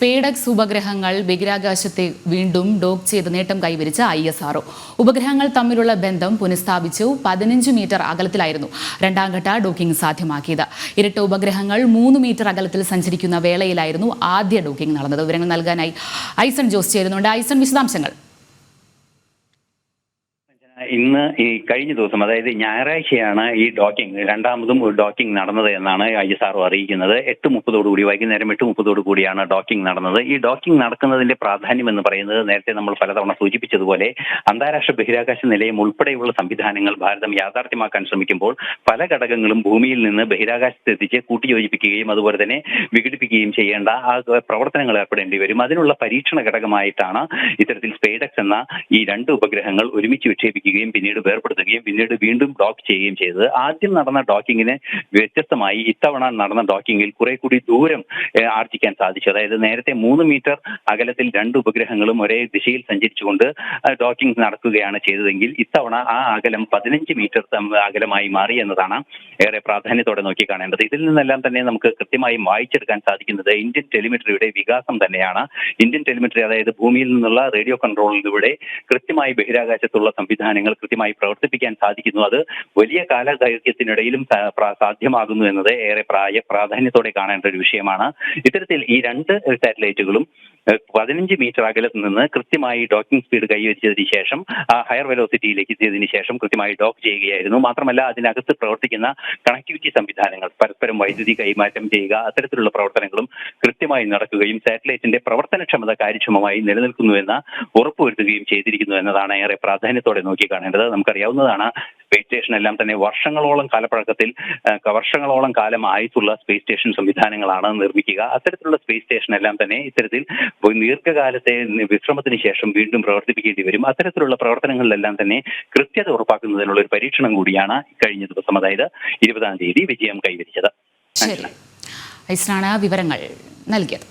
SpaDeX ഉപഗ്രഹങ്ങൾ ബഹിരാകാശത്തെ വീണ്ടും dock ചെയ്ത് നേട്ടം കൈവരിച്ച ഐ എസ് ആർഒ ഉപഗ്രഹങ്ങൾ തമ്മിലുള്ള ബന്ധം പുനഃസ്ഥാപിച്ചു. പതിനഞ്ച് മീറ്റർ അകലത്തിലായിരുന്നു രണ്ടാം ഘട്ട ഡോക്കിംഗ് സാധ്യമാക്കിയത്. ഇരട്ട ഉപഗ്രഹങ്ങൾ മൂന്ന് മീറ്റർ അകലത്തിൽ സഞ്ചരിക്കുന്ന വേളയിലായിരുന്നു ആദ്യ ഡോക്കിംഗ് നടന്നത്. വിവരങ്ങൾ നൽകാനായി ഐസൺ ജോസ് ചേരുന്നുണ്ട്. ഐസൺ വിശദാംശങ്ങൾ. ഇന്ന് ഈ കഴിഞ്ഞ ദിവസം അതായത് ഞായറാഴ്ചയാണ് ഈ ഡോക്കിംഗ് രണ്ടാമതും ഒരു ഡോക്കിംഗ് നടന്നത് എന്നാണ് ഐ എസ് ആർ അറിയിക്കുന്നത്. എട്ട് മുപ്പതോടു കൂടി വൈകുന്നേരം എട്ട് മുപ്പതോടു കൂടിയാണ് ഡോക്കിംഗ് നടന്നത്. ഈ ഡോക്കിംഗ് നടക്കുന്നതിന്റെ പ്രാധാന്യം എന്ന് പറയുന്നത് നേരത്തെ നമ്മൾ പലതവണ സൂചിപ്പിച്ചതുപോലെ അന്താരാഷ്ട്ര ബഹിരാകാശ നിലയം ഉൾപ്പെടെയുള്ള സംവിധാനങ്ങൾ ഭാരതം യാഥാർത്ഥ്യമാക്കാൻ ശ്രമിക്കുമ്പോൾ പല ഘടകങ്ങളും ഭൂമിയിൽ നിന്ന് ബഹിരാകാശത്ത് എത്തിച്ച് കൂട്ടിയോജിപ്പിക്കുകയും അതുപോലെ തന്നെ വിഘടിപ്പിക്കുകയും ചെയ്യേണ്ട ആ പ്രവർത്തനങ്ങൾ ഏർപ്പെടേണ്ടി വരും. അതിനുള്ള പരീക്ഷണ ഘടകമായിട്ടാണ് ഇത്തരത്തിൽ സ്പേഡക്സ് എന്ന ഈ രണ്ട് ഉപഗ്രഹങ്ങൾ ഒരുമിച്ച് വിക്ഷേപിക്കുകയും പിന്നീട് വേർപെടുത്തുകയും പിന്നീട് വീണ്ടും ഡോക്ക് ചെയ്യുകയും ചെയ്തത്. ആദ്യം നടന്ന ഡോക്കിങ്ങിന് വ്യത്യസ്തമായി ഇത്തവണ നടന്ന ഡോക്കിങ്ങിൽ കുറെ കൂടി ദൂരം ആർജിക്കാൻ സാധിച്ചു. അതായത് നേരത്തെ മൂന്ന് മീറ്റർ അകലത്തിൽ രണ്ട് ഉപഗ്രഹങ്ങളും ഒരേ ദിശയിൽ സഞ്ചരിച്ചുകൊണ്ട് ഡോക്കിംഗ് നടക്കുകയാണ് ചെയ്തതെങ്കിൽ ഇത്തവണ ആ അകലം പതിനഞ്ച് മീറ്റർ അകലമായി മാറി എന്നതാണ് ഏറെ പ്രാധാന്യത്തോടെ നോക്കി കാണേണ്ടത്. ഇതിൽ നിന്നെല്ലാം തന്നെ നമുക്ക് കൃത്യമായി വായിച്ചെടുക്കാൻ സാധിക്കുന്നത് ഇന്ത്യൻ ടെലിമെട്രിയുടെ വികാസം തന്നെയാണ്. ഇന്ത്യൻ ടെലിമെട്രി അതായത് ഭൂമിയിൽ നിന്നുള്ള റേഡിയോ കൺട്രോളിലൂടെ കൃത്യമായി ബഹിരാകാശത്തുള്ള സംവിധാനങ്ങൾ കൃത്യമായി പ്രവർത്തിപ്പിക്കാൻ സാധിക്കുന്നു. അത് വലിയ കാലദൈർഘ്യത്തിനിടയിലും സാധ്യമാകുന്നു എന്നത് ഏറെ പ്രായ പ്രാധാന്യത്തോടെ കാണേണ്ട ഒരു വിഷയമാണ്. ഇത്തരത്തിൽ ഈ രണ്ട് സാറ്റലൈറ്റുകളും പതിനഞ്ച് മീറ്റർ അകലത്ത് നിന്ന് കൃത്യമായി ഡോക്കിംഗ് സ്പീഡ് കൈവരിച്ചതിന് ശേഷം ഹയർ വെലോസിറ്റിയിലേക്ക് എത്തിയതിന് ശേഷം കൃത്യമായി ഡോക്ക് ചെയ്യുകയായിരുന്നു. മാത്രമല്ല അതിനകത്ത് പ്രവർത്തിക്കുന്ന കണക്ടിവിറ്റി സംവിധാനങ്ങൾ പരസ്പരം വൈദ്യുതി കൈമാറ്റം ചെയ്യുക അത്തരത്തിലുള്ള പ്രവർത്തനങ്ങളും കൃത്യമായി നടക്കുകയും സാറ്റലൈറ്റിന്റെ പ്രവർത്തനക്ഷമത കാര്യക്ഷമമായി നിലനിൽക്കുന്നുവെന്ന് ഉറപ്പുവരുത്തുകയും ചെയ്തിരിക്കുന്നു എന്നതാണ് ഏറെ പ്രാധാന്യത്തോടെ നോക്കി കാണേണ്ടത് നമുക്കറിയാവുന്നതാണ് സ്പേസ് സ്റ്റേഷൻ എല്ലാം തന്നെ വർഷങ്ങളോളം കാലപ്പഴക്കത്തിൽ വർഷങ്ങളോളം കാലം ആയിട്ടുള്ള സ്പേസ് സ്റ്റേഷൻ സംവിധാനങ്ങളാണ് നിർമ്മിക്കുക. അത്തരത്തിലുള്ള സ്പേസ് സ്റ്റേഷൻ എല്ലാം തന്നെ ഇത്തരത്തിൽ ദീർഘകാലത്തെ വിശ്രമത്തിന് ശേഷം വീണ്ടും പ്രവർത്തിപ്പിക്കേണ്ടി വരും. അത്തരത്തിലുള്ള പ്രവർത്തനങ്ങളിലെല്ലാം തന്നെ കൃത്യത ഉറപ്പാക്കുന്നതിനുള്ള ഒരു പരീക്ഷണം കൂടിയാണ് കഴിഞ്ഞ ദിവസം അതായത് ഇരുപതാം തീയതി വിജയം കൈവരിച്ചത്. ശരി. വിവരങ്ങൾ നൽകിയത്.